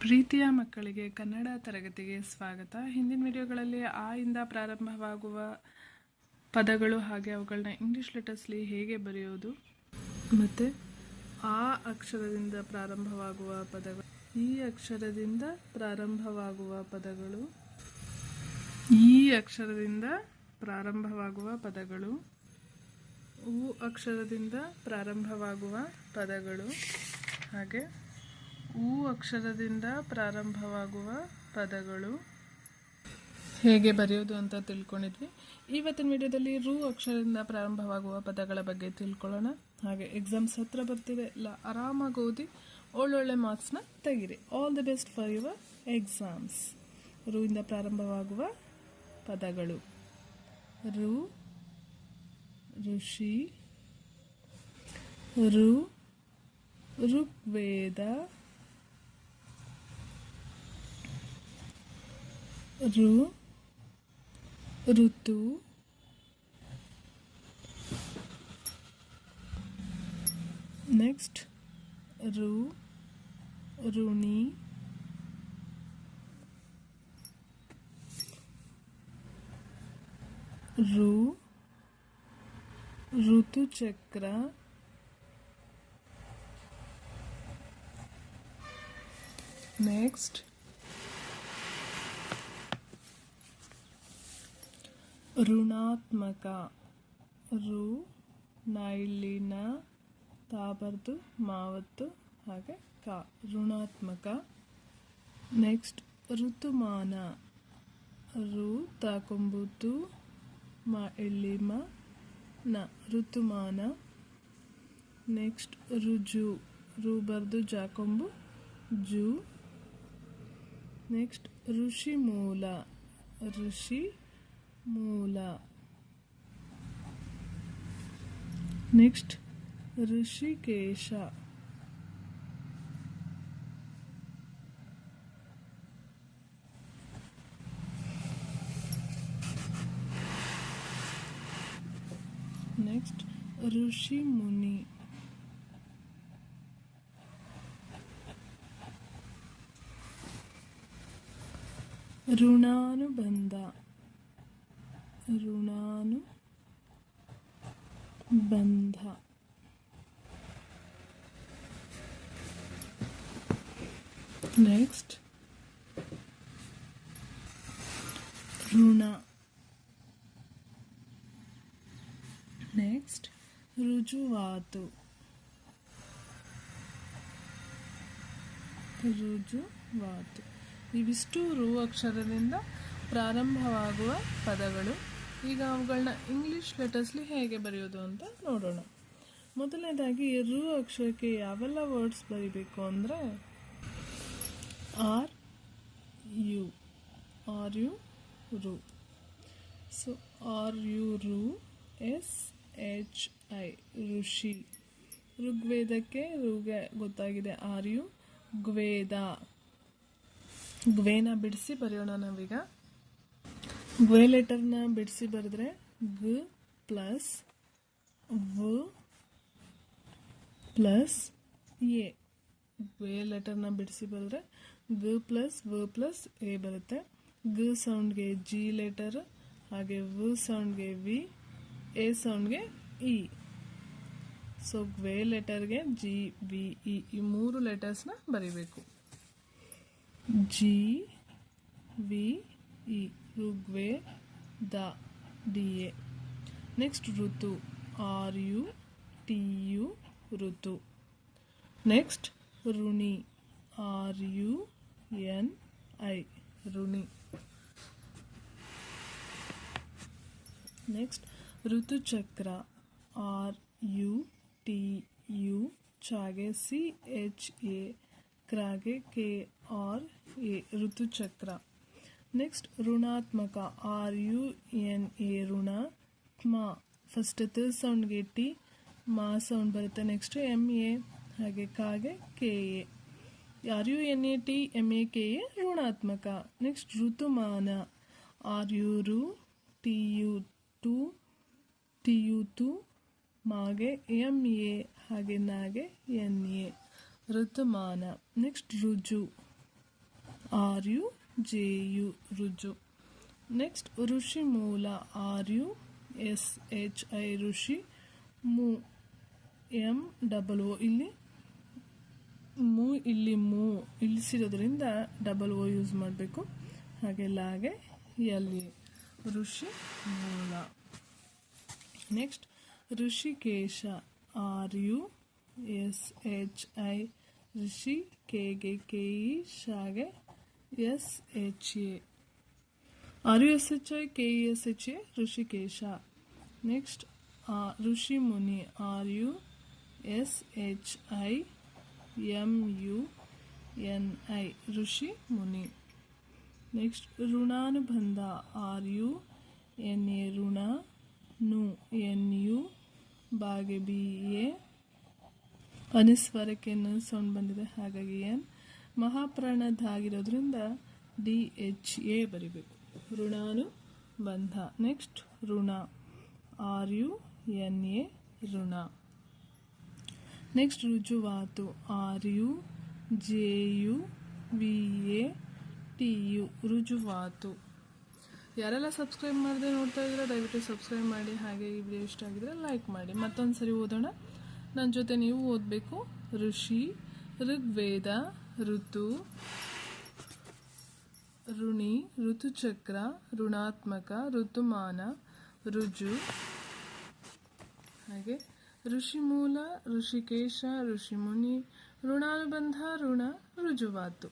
ಪ್ರೀತಿಯ ಮಕ್ಕಳಿಗೆ ಕನ್ನಡ ತರಗತಿಗೆ ಸ್ವಾಗತ. ಹಿಂದಿನ ವಿಡಿಯೋಗಳಲ್ಲಿ ಆ ಇಂದ ಪ್ರಾರಂಭವಾಗುವ ಪದಗಳು ಹಾಗೆ ಅವುಗಳನ್ನ ಇಂಗ್ಲಿಷ್ ಲೆಟರ್ಸ್ಲಿ ಹೇಗೆ ಬರೆಯೋದು ಮತ್ತು ಆ ಅಕ್ಷರದಿಂದ ಪ್ರಾರಂಭವಾಗುವ ಪದಗಳು, ಈ ಅಕ್ಷರದಿಂದ ಪ್ರಾರಂಭವಾಗುವ ಪದಗಳು, ಈ ಅಕ್ಷರದಿಂದ ಪ್ರಾರಂಭವಾಗುವ ಪದಗಳು, ಉ ಅಕ್ಷರದಿಂದ ಪ್ರಾರಂಭವಾಗುವ ಪದಗಳು, ಹಾಗೆ ಉ ಅಕ್ಷರದಿಂದ ಪ್ರಾರಂಭವಾಗುವ ಪದಗಳು. ಹೇಗೆ ಬರೆಯೋದು ಅಂತ ತಿಳ್ಕೊಂಡಿದ್ವಿ. ಇವತ್ತಿನ ವಿಡಿಯೋದಲ್ಲಿ ರು ಅಕ್ಷರದಿಂದ ಪ್ರಾರಂಭವಾಗುವ ಪದಗಳ ಬಗ್ಗೆ ತಿಳ್ಕೊಳ್ಳೋಣ. ಹಾಗೆ ಎಕ್ಸಾಮ್ಸ್ ಹತ್ರ ಬರ್ತಿದೆ. ಇಲ್ಲ ಆರಾಮಾಗಿ ಓದಿ ಒಳ್ಳೊಳ್ಳೆ ಮಾರ್ಕ್ಸ್ನ ತೆಗಿರಿ. All the best for your exams ರು ಇಂದ ಪ್ರಾರಂಭವಾಗುವ ಪದಗಳು. ರು, ಋಷಿ, ರು, ಋಗ್ವೇದ ಋ ಋತು ನೆಕ್ಸ್ಟ್ ರು ಋಣಿ ರು ಋತುಚಕ್ರ ನೆಕ್ಸ್ಟ್ ಋಣಾತ್ಮಕ. ರು, ನೈಲಿನ ತಾಬರ್ದು, ಮಾವತ್ತು, ಹಾಗೆ ಕ. ಋಣಾತ್ಮಕ. ನೆಕ್ಸ್ಟ್, ಋತುಮಾನ. ಋ ತಾಕೊಂಬುದು, ಮ ಎಳ್ಳಿಮ ನ. ಋತುಮಾನ. ನೆಕ್ಸ್ಟ್, ರುಜು. ರು ಬರ್ದು ಜಾಕೊಂಬು, ಜು. ನೆಕ್ಸ್ಟ್ ಋಷಿ ಮೂಲ ಋಷಿ ಮೂಲ. ನೆಕ್ಸ್ಟ್ ಋಷಿಕೇಶ ನೆಕ್ಸ್ಟ್ ಋಷಿ ಮುನಿ ಋಣಾನುಬಂಧ ಋಣಾನು ಬಂಧ ನೆಕ್ಸ್ಟ್ ಋಣ ನೆಕ್ಸ್ಟ್ ರುಜುವಾತು ರುಜುವಾತು ಇವಿಷ್ಟು ರು ಅಕ್ಷರದಿಂದ ಪ್ರಾರಂಭವಾಗುವ ಪದಗಳು ಈಗ ಅವುಗಳನ್ನ ಇಂಗ್ಲೀಷ್ ಲೆಟರ್ಸ್ಲಿ ಹೇಗೆ ಬರೆಯೋದು ಅಂತ ನೋಡೋಣ. ಮೊದಲನೇದಾಗಿ ರು ಅಕ್ಷರಕ್ಕೆ ಯಾವೆಲ್ಲ ವರ್ಡ್ಸ್ ಬರಿಬೇಕು ಅಂದರೆ ಆರ್, ಯು ಆರ್, ಯು, ರು. ಸೊ ಆರ್, ಯು, ರು, ಎಸ್, ಎಚ್, ಐ, ಋಷಿ. ಋಗ್ವೇದಕ್ಕೆ ಋಗೆ ಗೊತ್ತಾಗಿದೆ ಆರ್, ಯು, ಗ್ವೇದ. ಗ್ವೇನ ಬಿಡಿಸಿ ಬರೆಯೋಣ ನಾವೀಗ. ಗ್ವೇ ಲೆಟರ್ನ ಬಿಡಿಸಿ ಬರೆದ್ರೆ ಗ ಪ್ಲಸ್ ವ ಪ್ಲಸ್ ಎ. ಗ್ವೇ ಲೆಟರ್ನ ಬಿಡಿಸಿ ಬರೆದ್ರೆ ಗ ಪ್ಲಸ್ ವ ಪ್ಲಸ್ ಎ ಬರುತ್ತೆ. ಗ ಸೌಂಡ್ಗೆ ಜಿ ಲೆಟರ್ ಹಾಗೆ ವ ಸೌಂಡ್ಗೆ ವಿ ಎ ಸೌಂಡ್ಗೆ ಇ ಸೊ ಗ್ವೇ ಲೆಟರ್ಗೆ ಜಿ ವಿ ಇ ಈ ಮೂರು ಲೆಟರ್ಸ್ನ ಬರೀಬೇಕು. G V E Rigveda D A next ಋತು ಆರ್ ಯು ಟಿ ಯು ಋತು ನೆಕ್ಸ್ಟ್ ಋಣಿ ಆರ್ ಯು ಎನ್ ಐ ಋಣಿ ನೆಕ್ಸ್ಟ್ ಋತುಚಕ್ರ ನೆಕ್ಸ್ಟ್ ಋಣಾತ್ಮಕ. ಆರ್ ಯು ಎನ್ ಎ ಋಣ. ತ್ಮ ಫಸ್ಟ್ ತ ಸೌಂಡ್ಗೆ ಟಿ ಮಾ ಸೌಂಡ್ ಬರುತ್ತೆ. ನೆಕ್ಸ್ಟ್ ಎಂ ಎ ಹಾಗೆ ಕಾಗೆ K A R U N A T M A K A ಋಣಾತ್ಮಕ. ನೆಕ್ಸ್ಟ್ ಋತುಮಾನ. ಆರ್ ಯು ರು ಟಿ ಯು ಟು ಟಿ ಯು ತು, ಮಾಗೆ ಎಂ ಎ ಹಾಗೆ ನಾಗೆ ಎನ್ ಎ ಋತುಮಾನ. ನೆಕ್ಸ್ಟ್ ರುಜು. ಆರ್ ಯು ಜೆ ಯು ರುಜು. ನೆಕ್ಸ್ಟ್ ಋಷಿ ಮೂಲ R U S H I ಋಷಿ, ಮೂ ಎಂ ಡಬಲ್ ಓ ಇಲ್ಲಿ, ಮೂ ಇಲ್ಲಿ ಮೂ ಇಳಿಸಿರೋದ್ರಿಂದ ಡಬಲ್ ಓ ಯೂಸ್ ಮಾಡಬೇಕು. ಹಾಗೆ ಲಾಗೆ ಎಲ್ಲಿ? ಋಷಿ ಮೂಲ. Next Rishikesh R U S H I ಋಷಿ ಕೆಗೆ K E ಶಾಗೆ S H A R U S H I K E S H A Rishikesh next Rishi Muni R U S H I M U N I ಋಷಿ ಮುನಿ next ಋಣಾನುಬಂಧ R U N A ಋಣ ನು N U ಬಾಗೆ B A ಅನಿಸ್ವರಕ್ಕೆ sound ಬಂದಿದೆ ಹಾಗಾಗಿ N ಮಹಾಪ್ರಾಣದ ಆಗಿರೋದ್ರಿಂದ D H A ಬರಿಬೇಕು. ಋಣಾನು ಬಂಧ. ನೆಕ್ಸ್ಟ್ ಋಣ. ಆರ್ ಯು ಎನ್ ಎ ಋಣ. Next ರುಜುವಾತು. R U J U V A T U. ರುಜುವಾತು. ಯಾರೆಲ್ಲ ಸಬ್ಸ್ಕ್ರೈಬ್ ಮಾಡದೆ ನೋಡ್ತಾ ಇದ್ರೆ ದಯವಿಟ್ಟು ಸಬ್ಸ್ಕ್ರೈಬ್ ಮಾಡಿ. ಹಾಗೆ ಈ ವಿಡಿಯೋ ಇಷ್ಟ ಆಗಿದ್ರೆ ಲೈಕ್ ಮಾಡಿ. ಮತ್ತೊಂದು ಸರಿ ಓದೋಣ. ನನ್ನ ಜೊತೆ ನೀವು ಓದಬೇಕು ಋಷಿ ಋಗ್ವೇದ ಋತು ಋಣಿ ಋತುಚಕ್ರ ಋಣಾತ್ಮಕ ಋತುಮಾನ ರುಜು ಹಾಗೆ ಋಷಿಮೂಲ ಋಷಿಕೇಶ ಋಷಿಮುನಿ ಋಣಾನುಬಂಧ ಋಣ ರುಜುವಾತು